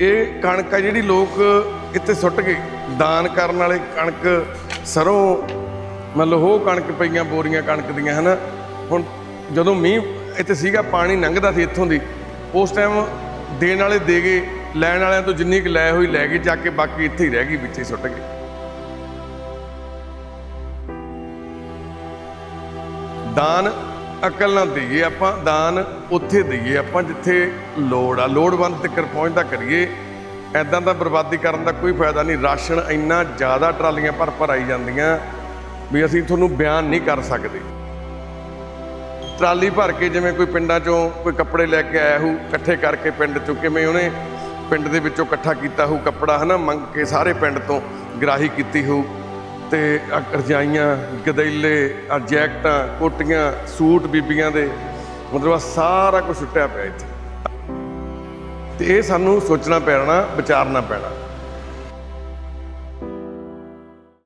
ਇਹ ਕਣਕ ਆ ਜਿਹੜੀ ਲੋਕ ਇੱਥੇ ਸੁੱਟ ਗਏ। ਦਾਨ ਕਰਨ ਵਾਲੇ ਕਣਕ ਸਰੋਂ ਮਤਲਬ ਉਹ ਕਣਕ ਪਈਆਂ, ਬੋਰੀਆਂ ਕਣਕ ਦੀਆਂ, ਹਨਾ? ਹੁਣ ਜਦੋਂ ਮੀਂਹ ਇੱਥੇ ਸੀਗਾ, ਪਾਣੀ ਲੰਘਦਾ ਸੀ ਇੱਥੋਂ ਦੀ, ਉਸ ਟਾਈਮ ਦੇਣ ਵਾਲੇ ਦੇ ਗਏ, ਲੈਣ ਵਾਲਿਆਂ ਤੋਂ ਜਿੰਨੀ ਕੁ ਲੈ ਹੋਈ, ਲੈ ਗਏ ਜਾ ਕੇ ਬਾਕੀ ਇੱਥੇ ਹੀ ਰਹਿ ਗਈ, ਵਿੱਚੇ ਸੁੱਟ ਗਏ। ਦਾਨ ਅਕਲ ਨਾਲ ਦਈਏ ਆਪਾਂ, ਦਾਨ ਉੱਥੇ ਦਈਏ ਆਪਾਂ, ਜਿੱਥੇ ਲੋੜ ਆ। ਲੋੜਵੰਦ ਤੱਕ ਪਹੁੰਚਦਾ ਕਰੀਏ। ਐਦਾਂ ਦਾ ਬਰਬਾਦੀ ਕਰਨ ਦਾ ਕੋਈ ਫਾਇਦਾ ਨਹੀਂ। ਰਾਸ਼ਨ ਇੰਨਾ ਜ਼ਿਆਦਾ ਟਰਾਲੀਆਂ ਭਰ ਭਰ ਆਈ ਜਾਂਦੀਆਂ ਵੀ ਅਸੀਂ ਤੁਹਾਨੂੰ ਬਿਆਨ ਨਹੀਂ ਕਰ ਸਕਦੇ। ਟਰਾਲੀ ਭਰ ਕੇ ਜਿਵੇਂ ਕੋਈ ਪਿੰਡਾਂ ਚੋਂ ਕੋਈ ਕੱਪੜੇ ਲੈ ਕੇ ਆਇਆ ਹੋਊ, ਇਕੱਠੇ ਕਰਕੇ ਪਿੰਡ ਚੋਂ ਕਿਵੇਂ ਉਹਨੇ ਪਿੰਡ ਦੇ ਵਿੱਚੋਂ ਇਕੱਠਾ ਕੀਤਾ ਹੋਊ ਕੱਪੜਾ, ਹਨਾ, ਮੰਗ ਕੇ ਸਾਰੇ ਪਿੰਡ ਤੋਂ ਗਰਾਹੀ ਕੀਤੀ ਹੋਊ। ਤੇ ਰਜਾਈਆਂ, ਗਦੈਲੇ ਆ ਜੈਕਟਾਂ, ਕੋਟੀਆਂ, ਸੂਟ ਬੀਬੀਆਂ ਦੇ, ਮਤਲਬ ਆਹ ਸਾਰਾ ਕੁਝ ਸੁੱਟਿਆ ਪਿਆ ਇੱਥੇ। ਤੇ ਇਹ ਸਾਨੂੰ ਸੋਚਣਾ ਪੈਣਾ, ਵਿਚਾਰਨਾ ਪੈਣਾ।